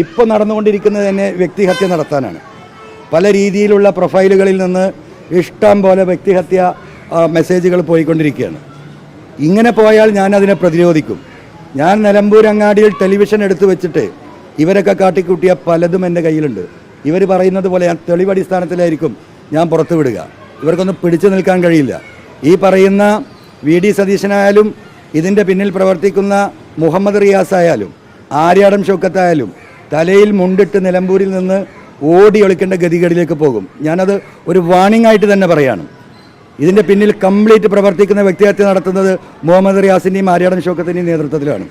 ഇപ്പോൾ നടന്നുകൊണ്ടിരിക്കുന്നത് തന്നെ വ്യക്തിഹത്യ നടത്താനാണ്. പല രീതിയിലുള്ള പ്രൊഫൈലുകളിൽ നിന്ന് ഇഷ്ടം പോലെ വ്യക്തിഹത്യ മെസ്സേജുകൾ പോയിക്കൊണ്ടിരിക്കുകയാണ്. ഇങ്ങനെ പോയാൽ ഞാൻ അതിനെ പ്രതിരോധിക്കും. ഞാൻ നിലമ്പൂർ അങ്ങാടിയിൽ ടെലിവിഷൻ എടുത്തു വെച്ചിട്ട് ഇവരൊക്കെ കാട്ടിക്കൂട്ടിയ പലതും എന്റെ കയ്യിലുണ്ട്. ഇവർ പറയുന്നത് പോലെ ഞാൻ തെളിവടിസ്ഥാനത്തിലായിരിക്കും ഞാൻ പുറത്തു വിടുക. ഇവർക്കൊന്നും പിടിച്ചു നിൽക്കാൻ കഴിയില്ല. ഈ പറയുന്ന വി ഡി സതീശനായാലും ഇതിന്റെ പിന്നിൽ പ്രവർത്തിക്കുന്ന മുഹമ്മദ് റിയാസ് ആയാലും ആര്യാടം ഷൗക്കത്തായാലും തലയിൽ മുണ്ടിട്ട് നിലമ്പൂരിൽ നിന്ന് ഓടി ഒളിക്കേണ്ട ഗതികളിലേക്ക് പോകും. ഞാനത് ഒരു വാണിംഗ് ആയിട്ട് തന്നെ പറയാണ്. ഇതിന്റെ പിന്നിൽ കംപ്ലീറ്റ് പ്രവർത്തിക്കുന്ന വ്യക്തിഹത്യ നടത്തുന്നത് മുഹമ്മദ് റിയാസിന്റെയും ആര്യാടൻ ഷോക്കത്തിന്റെയും നേതൃത്വത്തിലാണ്.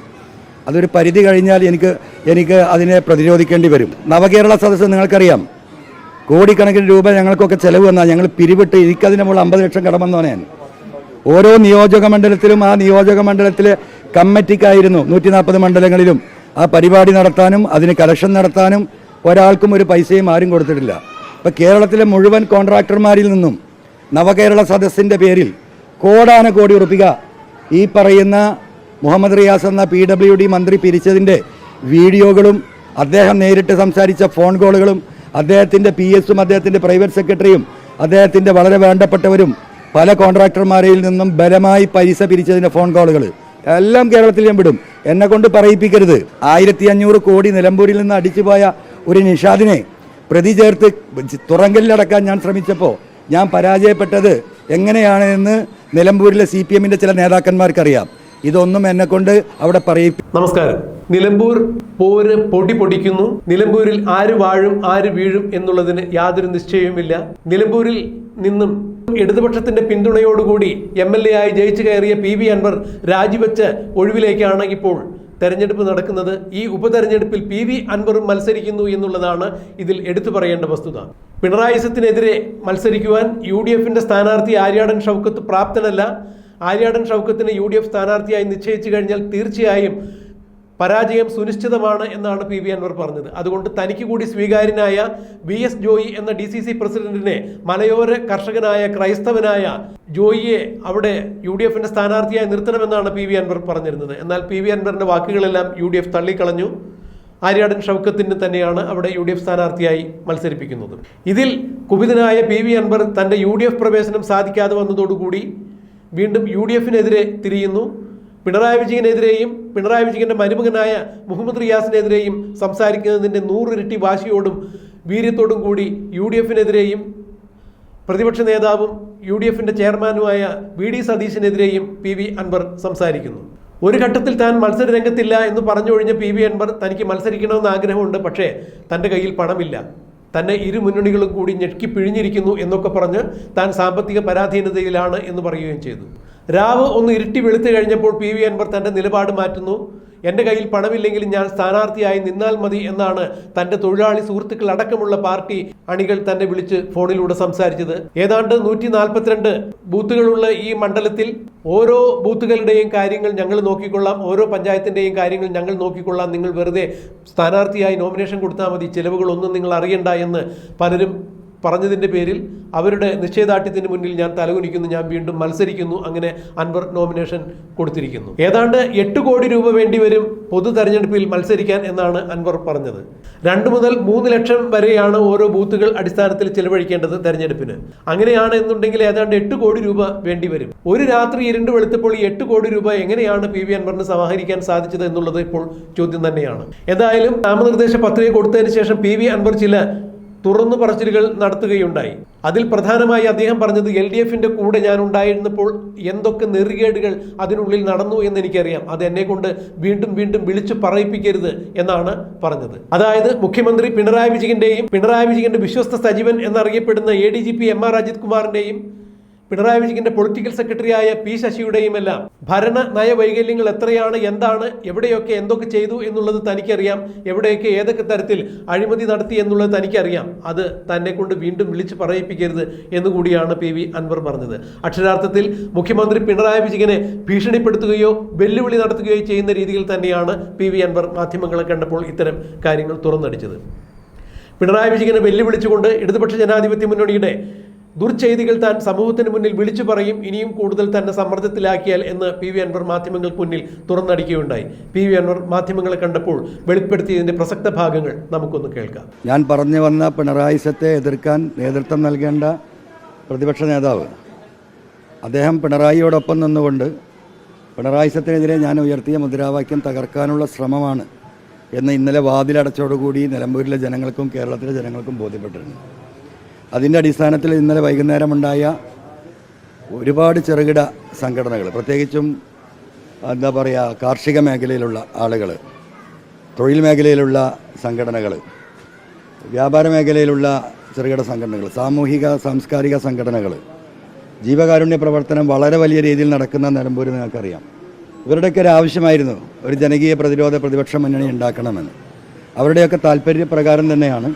അതൊരു പരിധി കഴിഞ്ഞാൽ എനിക്ക് എനിക്ക് അതിനെ പ്രതിരോധിക്കേണ്ടി വരും. നവകേരള സദസ്സ് നിങ്ങൾക്കറിയാം. കോടിക്കണക്കിന് രൂപ ഞങ്ങൾക്കൊക്കെ ചെലവ് വന്നാൽ ഞങ്ങൾ പിരിവിട്ട് എനിക്കതിന് മുകളിൽ അമ്പത് ലക്ഷം കടമെന്ന് ഞാൻ. ഓരോ നിയോജക മണ്ഡലത്തിലും ആ നിയോജക മണ്ഡലത്തിലെ കമ്മിറ്റിക്കായിരുന്നു നൂറ്റി നാൽപ്പത് മണ്ഡലങ്ങളിലും. ആ പരിപാടി നടത്താനും അതിന് കലക്ഷൻ നടത്താനും ഒരാൾക്കും ഒരു പൈസയും ആരും കൊടുത്തിട്ടില്ല. ഇപ്പം കേരളത്തിലെ മുഴുവൻ കോൺട്രാക്ടർമാരിൽ നിന്നും നവകേരള സദസ്സിന്റെ പേരിൽ കോടാന കോടി ഉറപ്പിക ഈ പറയുന്ന മുഹമ്മദ് റിയാസ് എന്ന പി ഡബ്ല്യു ഡി മന്ത്രി പിരിച്ചതിന്റെ വീഡിയോകളും അദ്ദേഹം നേരിട്ട് സംസാരിച്ച ഫോൺ കോളുകളും അദ്ദേഹത്തിന്റെ പി എസും അദ്ദേഹത്തിന്റെ പ്രൈവറ്റ് സെക്രട്ടറിയും അദ്ദേഹത്തിന്റെ വളരെ വേണ്ടപ്പെട്ടവരും പല കോൺട്രാക്ടർമാരിൽ നിന്നും ബലമായി പൈസ പിരിച്ചതിന്റെ ഫോൺ കോളുകൾ എല്ലാം കേരളത്തിൽ ഞാൻ വിടും. എന്നെ കൊണ്ട് പറയിപ്പിക്കരുത്. ആയിരത്തി അഞ്ഞൂറ് കോടി നിലമ്പൂരിൽ നിന്ന് അടിച്ചുപോയ ഒരു നിഷാദിനെ പ്രതി ചേർത്ത് തുറങ്കലിലടക്കാൻ ഞാൻ ശ്രമിച്ചപ്പോൾ ഞാൻ പരാജയപ്പെട്ടത് എങ്ങനെയാണ് എന്ന് നിലമ്പൂരിലെ സി പി എമ്മിന്റെ ചില നേതാക്കന്മാർക്കറിയാം. ഇതൊന്നും എന്നെ കൊണ്ട് അവിടെ പറയിപ്പി നമസ്കാരം. നിലമ്പൂർ പോര് പൊടി പൊടിക്കുന്നു. നിലമ്പൂരിൽ ആര് വാഴും ആര് വീഴും എന്നുള്ളതിന് യാതൊരു നിശ്ചയവുമില്ല. നിലമ്പൂരിൽ നിന്നും ഇടതുപക്ഷത്തിന്റെ പിന്തുണയോടുകൂടി എം എൽ എ ആയി ജയിച്ചു കയറിയ പി വി അൻവർ രാജിവെച്ച് ഒഴിവിലേക്കാണ് ഇപ്പോൾ തെരഞ്ഞെടുപ്പ് നടക്കുന്നത്. ഈ ഉപതെരഞ്ഞെടുപ്പിൽ പി വി അൻവറും മത്സരിക്കുന്നു എന്നുള്ളതാണ് ഇതിൽ എടുത്തു പറയേണ്ട വസ്തുത. പിണറായി സത്തിനെതിരെ മത്സരിക്കുവാൻ യു ഡി എഫിന്റെ സ്ഥാനാർത്ഥി ആര്യാടൻ ഷൗക്കത്ത് പ്രാപ്തനല്ല. ആര്യാടൻ ഷൗക്കത്തിന് യു ഡി എഫ് സ്ഥാനാർത്ഥിയായി നിശ്ചയിച്ചു കഴിഞ്ഞാൽ തീർച്ചയായും പരാജയം സുനിശ്ചിതമാണ് എന്നാണ് പി വി അൻവർ പറഞ്ഞത്. അതുകൊണ്ട് തനിക്ക് കൂടി സ്വീകാര്യനായ വി എസ് ജോയി എന്ന ഡി സി സി പ്രസിഡന്റിനെ മലയോര കർഷകനായ ക്രൈസ്തവനായ ജോയിയെ അവിടെ യു ഡി എഫിന്റെ സ്ഥാനാർത്ഥിയായി നിർത്തണമെന്നാണ് പി വി അൻവർ പറഞ്ഞിരുന്നത്. എന്നാൽ പി വി അൻവറിന്റെ വാക്കുകളെല്ലാം യു ഡി എഫ് തള്ളിക്കളഞ്ഞു. ആര്യാടൻ ഷൗക്കത്തിന് തന്നെയാണ് അവിടെ യു ഡി എഫ് സ്ഥാനാർത്ഥിയായി മത്സരിപ്പിക്കുന്നത്. ഇതിൽ കുപിതനായ പി വി അൻവർ തന്റെ യു ഡി എഫ് പ്രവേശനം സാധിക്കാതെ വന്നതോടുകൂടി വീണ്ടും യു ഡി എഫിനെതിരെ തിരിയുന്നു. പിണറായി വിജയനെതിരെയും പിണറായി വിജയന്റെ മരുമകനായ മുഹമ്മദ് റിയാസിനെതിരെയും സംസാരിക്കുന്നതിന്റെ നൂറിരട്ടി വാശിയോടും വീര്യത്തോടും കൂടി യു ഡി എഫിനെതിരെയും പ്രതിപക്ഷ നേതാവും യു ഡി എഫിന്റെ ചെയർമാനുമായ വി ഡി സതീശിനെതിരെയും പി വി അൻവർ സംസാരിക്കുന്നു. ഒരു ഘട്ടത്തിൽ താൻ മത്സര രംഗത്തില്ല എന്ന് പറഞ്ഞു കഴിഞ്ഞ പി വി അൻവർ തനിക്ക് മത്സരിക്കണമെന്ന് ആഗ്രഹമുണ്ട് പക്ഷേ തന്റെ കയ്യിൽ പണമില്ല. തന്നെ ഇരു മുന്നണികളും കൂടി ഞെക്കി പിഴിഞ്ഞിരിക്കുന്നു എന്നൊക്കെ പറഞ്ഞ് താൻ സാമ്പത്തിക പരാധീനതയിലാണ് എന്ന് പറയുകയും ചെയ്തു. രാവ് ഒന്ന് ഇരുട്ടി വെളുത്തു കഴിഞ്ഞപ്പോൾ പി വി അൻവർ തന്റെ നിലപാട് മാറ്റുന്നു. എന്റെ കയ്യിൽ പണമില്ലെങ്കിലും ഞാൻ സ്ഥാനാർത്ഥിയായി നിന്നാൽ മതി എന്നാണ് തന്റെ തൊഴിലാളി സുഹൃത്തുക്കൾ അടക്കമുള്ള പാർട്ടി അണികൾ തന്നെ വിളിച്ച് ഫോണിലൂടെ സംസാരിച്ചത്. ഏതാണ്ട് നൂറ്റി നാൽപ്പത്തിരണ്ട് ബൂത്തുകളുള്ള ഈ മണ്ഡലത്തിൽ ഓരോ ബൂത്തുകളുടെയും കാര്യങ്ങൾ ഞങ്ങൾ നോക്കിക്കൊള്ളാം ഓരോ പഞ്ചായത്തിന്റെയും കാര്യങ്ങൾ ഞങ്ങൾ നോക്കിക്കൊള്ളാം. നിങ്ങൾ വെറുതെ സ്ഥാനാർത്ഥിയായി നോമിനേഷൻ കൊടുത്താൽ മതി ചിലവുകളൊന്നും നിങ്ങൾ അറിയണ്ട എന്ന് പലരും പറഞ്ഞതിന്റെ പേരിൽ അവരുടെ നിശ്ചയദാർഢ്യത്തിന് മുന്നിൽ ഞാൻ തലകുനിക്കുന്നു ഞാൻ വീണ്ടും മത്സരിക്കുന്നു അങ്ങനെ അൻവർ നോമിനേഷൻ കൊടുത്തിരിക്കുന്നു. ഏതാണ്ട് എട്ട് കോടി രൂപ വേണ്ടി വരും പൊതു തെരഞ്ഞെടുപ്പിൽ മത്സരിക്കാൻ എന്നാണ് അൻവർ പറഞ്ഞത്. രണ്ട് മുതൽ മൂന്ന് ലക്ഷം വരെയാണ് ഓരോ ബൂത്തുകൾ അടിസ്ഥാനത്തിൽ ചെലവഴിക്കേണ്ടത് തെരഞ്ഞെടുപ്പിന്. അങ്ങനെയാണ് എന്നുണ്ടെങ്കിൽ ഏതാണ്ട് എട്ട് കോടി രൂപ വേണ്ടി വരും. ഒരു രാത്രി ഇരുണ്ട് വെളുത്തപ്പോൾ ഈ എട്ട് കോടി രൂപ എങ്ങനെയാണ് പി വി അൻവറിന് സമാഹരിക്കാൻ സാധിച്ചത് എന്നുള്ളത് ഇപ്പോൾ ചോദ്യം തന്നെയാണ്. എന്തായാലും നാമനിർദ്ദേശ പത്രിക കൊടുത്തതിന് ശേഷം പി വി അൻവർ ചില തുറന്നു പറച്ചിലുകൾ നടത്തുകയുണ്ടായി. അതിൽ പ്രധാനമായി അദ്ദേഹം പറഞ്ഞത് എൽ ഡി എഫിന്റെ കൂടെ ഞാൻ ഉണ്ടായിരുന്നപ്പോൾ എന്തൊക്കെ നെറുകേടുകൾ അതിനുള്ളിൽ നടന്നു എന്ന് എനിക്കറിയാം. അത് എന്നെ കൊണ്ട് വീണ്ടും വീണ്ടും വിളിച്ചു പറയിപ്പിക്കരുത് എന്നാണ് പറഞ്ഞത്. അതായത് മുഖ്യമന്ത്രി പിണറായി വിജയന്റെയും പിണറായി വിജയന്റെ വിശ്വസ്ത സജീവൻ എന്നറിയപ്പെടുന്ന A D G P M R Ajith കുമാറിന്റെയും Pinarayi വിജയന്റെ പൊളിറ്റിക്കൽ സെക്രട്ടറിയായ പി ശശിയുടെയും എല്ലാം ഭരണ നയവൈകല്യങ്ങൾ എത്രയാണ് എന്താണ് എവിടെയൊക്കെ എന്തൊക്കെ ചെയ്തു എന്നുള്ളത് തനിക്കറിയാം. എവിടെയൊക്കെ ഏതൊക്കെ തരത്തിൽ അഴിമതി നടത്തി എന്നുള്ളത് തനിക്കറിയാം. അത് തന്നെ കൊണ്ട് വീണ്ടും വിളിച്ച് പറയിപ്പിക്കരുത് എന്നുകൂടിയാണ് പി വി അൻവർ പറഞ്ഞത്. അക്ഷരാർത്ഥത്തിൽ മുഖ്യമന്ത്രി പിണറായി വിജയനെ ഭീഷണിപ്പെടുത്തുകയോ വെല്ലുവിളി നടത്തുകയോ ചെയ്യുന്ന രീതിയിൽ തന്നെയാണ് പി വി അൻവർ മാധ്യമങ്ങളെ കണ്ടപ്പോൾ ഇത്തരം കാര്യങ്ങൾ തുറന്നടിച്ചത്. പിണറായി വിജയനെ വെല്ലുവിളിച്ചുകൊണ്ട് ഇടതുപക്ഷ ജനാധിപത്യ മുന്നണിയുടെ ദുർചെയ്തികൾ താൻ സമൂഹത്തിന് മുന്നിൽ വിളിച്ചു പറയും ഇനിയും കൂടുതൽ തന്നെ സമ്മർദ്ദത്തിലാക്കിയാൽ എന്ന് പി വി അൻവർ മാധ്യമങ്ങൾക്ക് മുന്നിൽ തുറന്നടിക്കുകയുണ്ടായി. പി വി അൻവർ മാധ്യമങ്ങളെ കണ്ടപ്പോൾ വെളിപ്പെടുത്തിയതിന്റെ പ്രസക്ത ഭാഗങ്ങൾ നമുക്കൊന്ന് കേൾക്കാം. ഞാൻ പറഞ്ഞു വന്ന പിണറായി സത്തെ എതിർക്കാൻ നേതൃത്വം നൽകേണ്ട പ്രതിപക്ഷ നേതാവ്. അദ്ദേഹം പിണറായിയോടൊപ്പം നിന്നുകൊണ്ട് പിണറായി സത്തിനെതിരെ ഞാൻ ഉയർത്തിയ മുദ്രാവാക്യം തകർക്കാനുള്ള ശ്രമമാണ് എന്ന് ഇന്നലെ വാതിലടച്ചോടുകൂടി നിലമ്പൂരിലെ ജനങ്ങൾക്കും കേരളത്തിലെ ജനങ്ങൾക്കും ബോധ്യപ്പെട്ടിട്ടുണ്ട് അതിന്റെ അടിസ്ഥാനത്തിൽ ഇന്നലെ വൈകുന്നേരമുണ്ടായ ഒരുപാട് ചെറുകിട സംഘടനകൾ പ്രത്യേകിച്ചും എന്താ പറയുക കാർഷിക മേഖലയിലുള്ള ആളുകൾ തൊഴിൽ മേഖലയിലുള്ള സംഘടനകൾ വ്യാപാര മേഖലയിലുള്ള ചെറുകിട സംഘടനകൾ സാമൂഹിക സാംസ്കാരിക സംഘടനകൾ ജീവകാരുണ്യ പ്രവർത്തനം വളരെ വലിയ രീതിയിൽ നടക്കുന്ന നിലമ്പൂർ നിങ്ങൾക്കറിയാം. ഇവരുടെയൊക്കെ ഒരു ആവശ്യമായിരുന്നു ഒരു ജനകീയ പ്രതിരോധ പ്രതിപക്ഷ മുന്നണി ഉണ്ടാക്കണമെന്ന്. അവരുടെയൊക്കെ താല്പര്യപ്രകാരം തന്നെയാണ്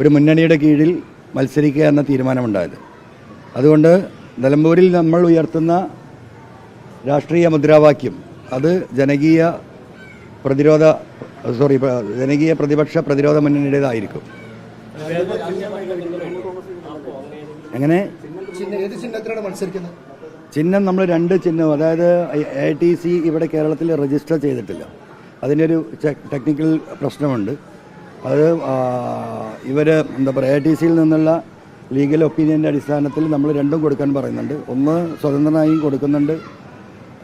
ഒരു മുന്നണിയുടെ കീഴിൽ മത്സരിക്കുക എന്ന തീരുമാനമുണ്ടായത്. അതുകൊണ്ട് നിലമ്പൂരിൽ നമ്മൾ ഉയർത്തുന്ന രാഷ്ട്രീയ മുദ്രാവാക്യം അത് ജനകീയ പ്രതിരോധ സോറി ജനകീയ പ്രതിപക്ഷ പ്രതിരോധ മുന്നണിയുടേതായിരിക്കും. എങ്ങനെ? ചിഹ്നം നമ്മൾ രണ്ട് ചിഹ്നം അതായത് എ ടി സി ഇവിടെ കേരളത്തിൽ രജിസ്റ്റർ ചെയ്തിട്ടില്ല. അതിന്റെ ഒരു ടെക്നിക്കൽ പ്രശ്നമുണ്ട്. അത് ഇവർ എന്താ പറയുക എ ടി സിയിൽ നിന്നുള്ള ലീഗൽ ഒപ്പീനിയന്റെ അടിസ്ഥാനത്തിൽ നമ്മൾ രണ്ടും കൊടുക്കാൻ പറയുന്നുണ്ട്. ഒന്ന് സ്വതന്ത്രനായും കൊടുക്കുന്നുണ്ട്.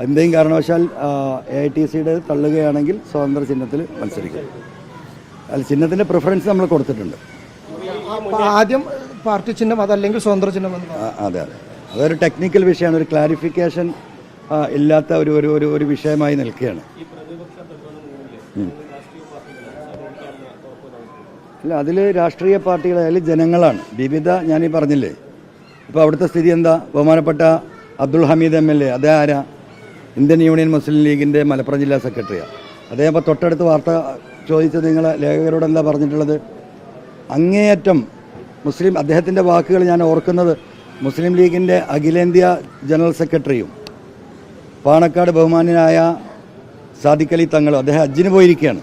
എന്തെങ്കിലും കാരണവശാൽ എ ടി സിയുടെ തള്ളുകയാണെങ്കിൽ സ്വതന്ത്ര ചിഹ്നത്തിൽ മത്സരിക്കും. അല്ല ചിഹ്നത്തിന്റെ പ്രിഫറൻസ് നമ്മൾ കൊടുത്തിട്ടുണ്ട്. ആദ്യം പാർട്ടി ചിഹ്നം അതല്ലെങ്കിൽ സ്വതന്ത്ര ചിഹ്നം അതെ അതെ. അതൊരു ടെക്നിക്കൽ വിഷയമാണ്. ഒരു ക്ലാരിഫിക്കേഷൻ ഇല്ലാത്ത ഒരു ഒരു ഒരു ഒരു വിഷയമായി നിൽക്കുകയാണ്. അല്ല അതിൽ രാഷ്ട്രീയ പാർട്ടികൾ അതിൽ ജനങ്ങളാണ്. വിവിധ ഞാനീ പറഞ്ഞില്ലേ? ഇപ്പോൾ അവിടുത്തെ സ്ഥിതി എന്താ? ബഹുമാനപ്പെട്ട Abdul Hameed M L A അതേ ആരാ? ഇന്ത്യൻ യൂണിയൻ മുസ്ലിം ലീഗിന്റെ മലപ്പുറം ജില്ലാ സെക്രട്ടറിയാണ് അദ്ദേഹം അപ്പോൾ തൊട്ടടുത്ത് വാർത്ത ചോദിച്ചത് നിങ്ങൾ ലേഖകരോട് എന്താ പറഞ്ഞിട്ടുള്ളത്? അങ്ങേയറ്റം മുസ്ലിം അദ്ദേഹത്തിന്റെ വാക്കുകൾ ഞാൻ ഓർക്കുന്നത് മുസ്ലിം ലീഗിന്റെ അഖിലേന്ത്യാ ജനറൽ സെക്രട്ടറിയും പാണക്കാട് ബഹുമാനായ സാദിഖലി തങ്ങളും അദ്ദേഹം അജ്ജിന് പോയിരിക്കുകയാണ്.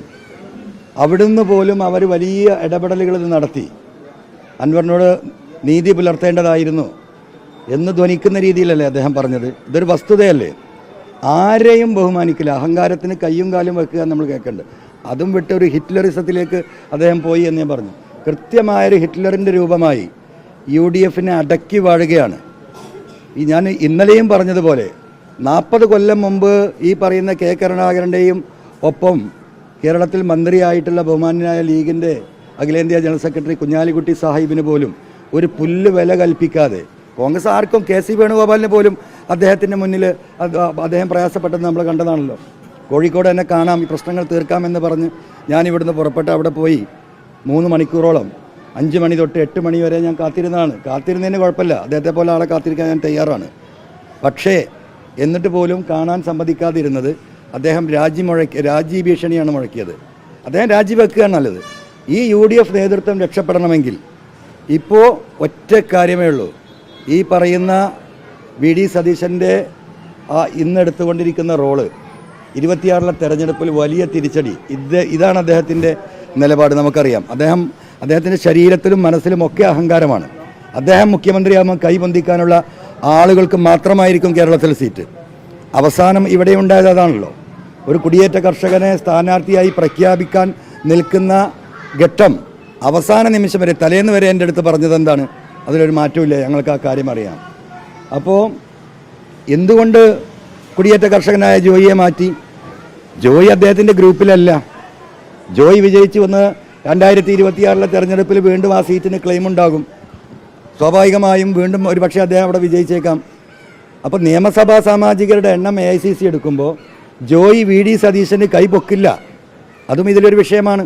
അവിടുന്ന് പോലും അവർ വലിയ ഇടപെടലുകൾ നടത്തി. അൻവറിനോട് നീതി പുലർത്തേണ്ടതായിരുന്നു എന്ന് ധ്വനിക്കുന്ന രീതിയിലല്ലേ അദ്ദേഹം പറഞ്ഞത്. ഇതൊരു വസ്തുതയല്ലേ. ആരെയും ബഹുമാനിക്കില്ല. അഹങ്കാരത്തിന് കയ്യും കാലും വെക്കുക നമ്മൾ കേൾക്കേണ്ടത് അതും വിട്ട് ഒരു ഹിറ്റ്ലറിസത്തിലേക്ക് അദ്ദേഹം പോയി എന്ന് ഞാൻ പറഞ്ഞു. കൃത്യമായൊരു ഹിറ്റ്ലറിന്റെ രൂപമായി യു ഡി എഫിനെ അടക്കി വാഴുകയാണ്. ഈ ഞാൻ ഇന്നലെയും പറഞ്ഞതുപോലെ നാൽപ്പത് കൊല്ലം മുമ്പ് ഈ പറയുന്ന കെ കരുണാകരന്റെയും ഒപ്പം കേരളത്തിൽ മന്ത്രിയായിട്ടുള്ള ബഹുമാന്യനായ ലീഗിന്റെ അഖിലേന്ത്യാ ജനറൽ സെക്രട്ടറി കുഞ്ഞാലിക്കുട്ടി സാഹിബിന് പോലും ഒരു പുല്ല് വില കൽപ്പിക്കാതെ കോൺഗ്രസ് ആർക്കും കെ സി വേണുഗോപാലിന് പോലും അദ്ദേഹത്തിന്റെ മുന്നിൽ അദ്ദേഹം പ്രയാസപ്പെട്ടത് നമ്മൾ കണ്ടതാണല്ലോ. കോഴിക്കോട് തന്നെ കാണാം ഈ പ്രശ്നങ്ങൾ തീർക്കാമെന്ന് പറഞ്ഞ് ഞാൻ ഇവിടുന്ന് പുറപ്പെട്ട് അവിടെ പോയി മൂന്ന് മണിക്കൂറോളം. അഞ്ച് മണി തൊട്ട് എട്ട് മണി വരെ ഞാൻ കാത്തിരുന്നതാണ്. കാത്തിരുന്നതിന് കുഴപ്പമില്ല. അദ്ദേഹത്തെ പോലെ ആളെ കാത്തിരിക്കാൻ ഞാൻ തയ്യാറാണ്. പക്ഷേ എന്നിട്ട് പോലും കാണാൻ സമ്മതിക്കാതിരുന്നത് അദ്ദേഹം രാജി മുഴക്കി രാജി ഭീഷണിയാണ് മുഴക്കിയത്. അദ്ദേഹം രാജിവെക്കുകയാണ് നല്ലത്. ഈ യു ഡി എഫ് നേതൃത്വം രക്ഷപ്പെടണമെങ്കിൽ ഇപ്പോൾ ഒറ്റ കാര്യമേ ഉള്ളൂ. ഈ പറയുന്ന വി ഡി സതീശന്റെ ആ ഇന്നെടുത്തുകൊണ്ടിരിക്കുന്ന റോൾ ഇരുപത്തിയാറിലെ തെരഞ്ഞെടുപ്പിൽ വലിയ തിരിച്ചടി. ഇത് ഇതാണ് അദ്ദേഹത്തിന്റെ നിലപാട് നമുക്കറിയാം. അദ്ദേഹം അദ്ദേഹത്തിന്റെ ശരീരത്തിലും മനസ്സിലും ഒക്കെ അഹങ്കാരമാണ്. അദ്ദേഹം മുഖ്യമന്ത്രിയാകുമ്പോൾ കൈപൊന്തിക്കാനുള്ള ആളുകൾക്ക് മാത്രമായിരിക്കും കേരളത്തിലെ സീറ്റ്. അവസാനം ഇവിടെ ഉണ്ടായത് അതാണല്ലോ. ഒരു കുടിയേറ്റ കർഷകനെ സ്ഥാനാർത്ഥിയായി പ്രഖ്യാപിക്കാൻ നിൽക്കുന്ന ഘട്ടം അവസാന നിമിഷം വരെ തലേന്ന് വരെ എന്റെ അടുത്ത് പറഞ്ഞത് എന്താണ്? അതിലൊരു മാറ്റമില്ല ഞങ്ങൾക്ക് ആ കാര്യം അറിയാം. അപ്പോൾ എന്തുകൊണ്ട് കുടിയേറ്റ കർഷകനായ ജോയിയെ മാറ്റി? ജോയി അദ്ദേഹത്തിന്റെ ഗ്രൂപ്പിലല്ല. ജോയി വിജയിച്ചു വന്ന് രണ്ടായിരത്തി ഇരുപത്തിയാറിലെ തെരഞ്ഞെടുപ്പിൽ വീണ്ടും ആ സീറ്റിന് ക്ലെയിം ഉണ്ടാകും. സ്വാഭാവികമായും വീണ്ടും ഒരുപക്ഷെ അദ്ദേഹം അവിടെ വിജയിച്ചേക്കാം. അപ്പോൾ നിയമസഭാ സാമാജികരുടെ എണ്ണം എ എടുക്കുമ്പോൾ ജോയി വി ഡി സതീശന് കൈപൊക്കില്ല അതും ഇതിലൊരു വിഷയമാണ്.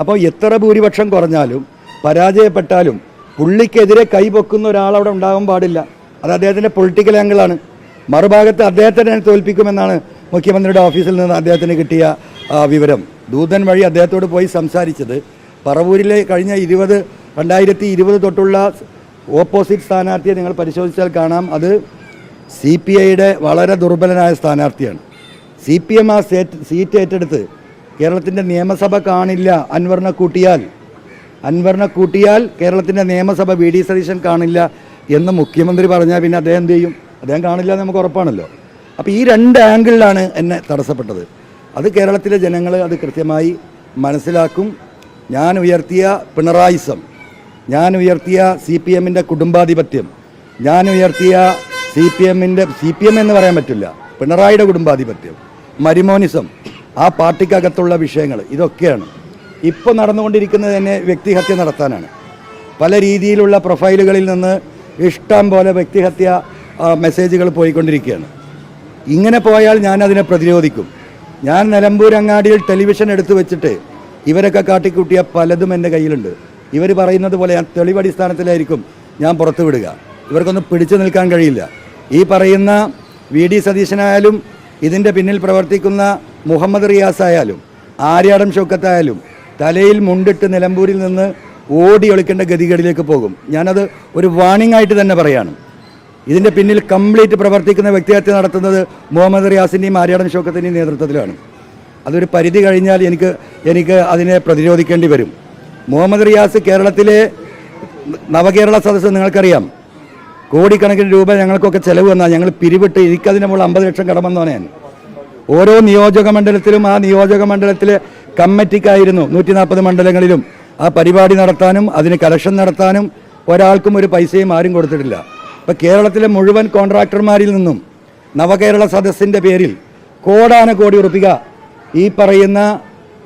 അപ്പോൾ എത്ര ഭൂരിപക്ഷം കുറഞ്ഞാലും പരാജയപ്പെട്ടാലും പുള്ളിക്കെതിരെ കൈപൊക്കുന്ന ഒരാളവിടെ ഉണ്ടാകാൻ പാടില്ല. അത് അദ്ദേഹത്തിന്റെ പൊളിറ്റിക്കൽ ആംഗിളാണ് മറുഭാഗത്ത് അദ്ദേഹത്തെ തന്നെ തോൽപ്പിക്കുമെന്നാണ് മുഖ്യമന്ത്രിയുടെ ഓഫീസിൽ നിന്ന് അദ്ദേഹത്തിന് കിട്ടിയ വിവരം. ദൂതൻ വഴി അദ്ദേഹത്തോട് പോയി സംസാരിച്ചത് പറവൂരിലെ കഴിഞ്ഞ ഇരുപത് രണ്ടായിരത്തി ഇരുപത് തൊട്ടുള്ള ഓപ്പോസിറ്റ് സ്ഥാനാർത്ഥിയെ നിങ്ങൾ പരിശോധിച്ചാൽ കാണാം. അത് സി പി ഐയുടെ വളരെ ദുർബലനായ സ്ഥാനാർത്ഥിയാണ്. സി പി എം ആ സേറ്റ് സീറ്റ് ഏറ്റെടുത്ത് കേരളത്തിന്റെ നിയമസഭ കാണില്ല അൻവറിനെ കൂട്ടിയാൽ. അൻവറിനെ കൂട്ടിയാൽ കേരളത്തിന്റെ നിയമസഭ വി ഡി സതീശൻ കാണില്ല എന്ന് മുഖ്യമന്ത്രി പറഞ്ഞാൽ പിന്നെ അദ്ദേഹം എന്ത് ചെയ്യും? അദ്ദേഹം കാണില്ല എന്ന് നമുക്ക് ഉറപ്പാണല്ലോ. അപ്പോൾ ഈ രണ്ട് ആംഗിളിലാണ് എന്നെ തടസ്സപ്പെട്ടത്. അത് കേരളത്തിലെ ജനങ്ങൾ അത് കൃത്യമായി മനസ്സിലാക്കും. ഞാൻ ഉയർത്തിയ പിണറായിസം ഞാൻ ഉയർത്തിയ സി പി എമ്മിന്റെ കുടുംബാധിപത്യം ഞാൻ ഉയർത്തിയ സി പി എമ്മിന്റെ സി പി എം എന്ന് പറയാൻ പറ്റില്ല പിണറായിയുടെ കുടുംബാധിപത്യം മരിമോനിസം ആ പാർട്ടിക്കകത്തുള്ള വിഷയങ്ങൾ ഇതൊക്കെയാണ്. ഇപ്പോൾ നടന്നുകൊണ്ടിരിക്കുന്നത് തന്നെ വ്യക്തിഹത്യ നടത്താനാണ്. പല രീതിയിലുള്ള പ്രൊഫൈലുകളിൽ നിന്ന് ഇഷ്ടം പോലെ വ്യക്തിഹത്യ മെസ്സേജുകൾ പോയിക്കൊണ്ടിരിക്കുകയാണ്. ഇങ്ങനെ പോയാൽ ഞാൻ അതിനെ പ്രതിരോധിക്കും. ഞാൻ നിലമ്പൂർ അങ്ങാടിയിൽ ടെലിവിഷൻ എടുത്തു വെച്ചിട്ട് ഇവരൊക്കെ കാട്ടിക്കൂട്ടിയ പലതും എന്റെ കയ്യിലുണ്ട്. ഇവർ പറയുന്നത് പോലെ ഞാൻ തെളിവടിസ്ഥാനത്തിലായിരിക്കും ഞാൻ പുറത്തു വിടുക ഇവർക്കൊന്നും പിടിച്ചു നിൽക്കാൻ കഴിയില്ല. ഈ പറയുന്ന വി ഡി സതീശനായാലും ഇതിന്റെ പിന്നിൽ പ്രവർത്തിക്കുന്ന മുഹമ്മദ് റിയാസ് ആയാലും ആര്യാടം ഷൗക്കത്തായാലും തലയിൽ മുണ്ടിട്ട് നിലമ്പൂരിൽ നിന്ന് ഓടി ഒളിക്കേണ്ട ഗതികേടിലേക്ക് പോകും. ഞാനത് ഒരു വാണിംഗ് ആയിട്ട് തന്നെ പറയാണ്. ഇതിന്റെ പിന്നിൽ കംപ്ലീറ്റ് പ്രവർത്തിക്കുന്ന വ്യക്തിഹത്യ നടത്തുന്നത് മുഹമ്മദ് റിയാസിന്റെയും ആര്യാടൻ ഷൗക്കത്തിന്റെയും നേതൃത്വത്തിലാണ്. അതൊരു പരിധി കഴിഞ്ഞാൽ എനിക്ക് എനിക്ക് അതിനെ പ്രതിരോധിക്കേണ്ടി വരും. മുഹമ്മദ് റിയാസ് കേരളത്തിലെ നവകേരള സദസ്സ് നിങ്ങൾക്കറിയാം. കോടിക്കണക്കിന് രൂപ ഞങ്ങൾക്കൊക്കെ ചെലവ് വന്നാൽ ഞങ്ങൾ പിരിവിട്ട് എനിക്കതിന് മുകളിൽ അമ്പത് ലക്ഷം കടമെന്നോനെ ഓരോ നിയോജക മണ്ഡലത്തിലും ആ നിയോജക മണ്ഡലത്തിലെ കമ്മിറ്റിക്കായിരുന്നു നൂറ്റി നാൽപ്പത് മണ്ഡലങ്ങളിലും. ആ പരിപാടി നടത്താനും അതിന് കലക്ഷൻ നടത്താനും ഒരാൾക്കും ഒരു പൈസയും ആരും കൊടുത്തിട്ടില്ല. ഇപ്പം കേരളത്തിലെ മുഴുവൻ കോൺട്രാക്ടർമാരിൽ നിന്നും നവകേരള സദസ്സിന്റെ പേരിൽ കോടാന കോടി ഉറപ്പിക ഈ പറയുന്ന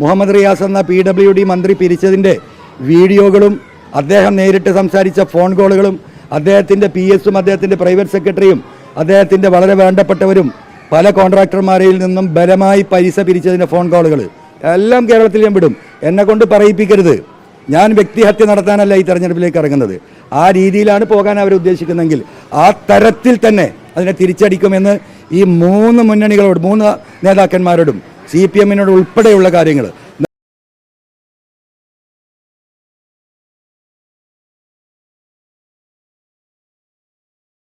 മുഹമ്മദ് റിയാസ് എന്ന പി ഡബ്ല്യു ഡി മന്ത്രി പിരിച്ചതിന്റെ വീഡിയോകളും അദ്ദേഹം നേരിട്ട് സംസാരിച്ച ഫോൺ കോളുകളും അദ്ദേഹത്തിന്റെ പി എസും അദ്ദേഹത്തിന്റെ പ്രൈവറ്റ് സെക്രട്ടറിയും അദ്ദേഹത്തിന്റെ വളരെ വേണ്ടപ്പെട്ടവരും പല കോൺട്രാക്ടർമാരിൽ നിന്നും ബലമായി പൈസ പിരിച്ചതിന്റെ ഫോൺ കോളുകൾ എല്ലാം കേരളത്തിൽ ഞാൻ വിടും. എന്നെ കൊണ്ട് പറയിപ്പിക്കരുത്. ഞാൻ വ്യക്തിഹത്യ നടത്താനല്ല ഈ തെരഞ്ഞെടുപ്പിലേക്ക് ഇറങ്ങുന്നത്. ആ രീതിയിലാണ് പോകാൻ അവർ ഉദ്ദേശിക്കുന്നതെങ്കിൽ ആ തരത്തിൽ തന്നെ അതിനെ തിരിച്ചടിക്കുമെന്ന് ഈ മൂന്ന് മുന്നണികളോട് മൂന്ന് നേതാക്കന്മാരോടും സി പി എമ്മിനോട് ഉൾപ്പെടെയുള്ള കാര്യങ്ങൾ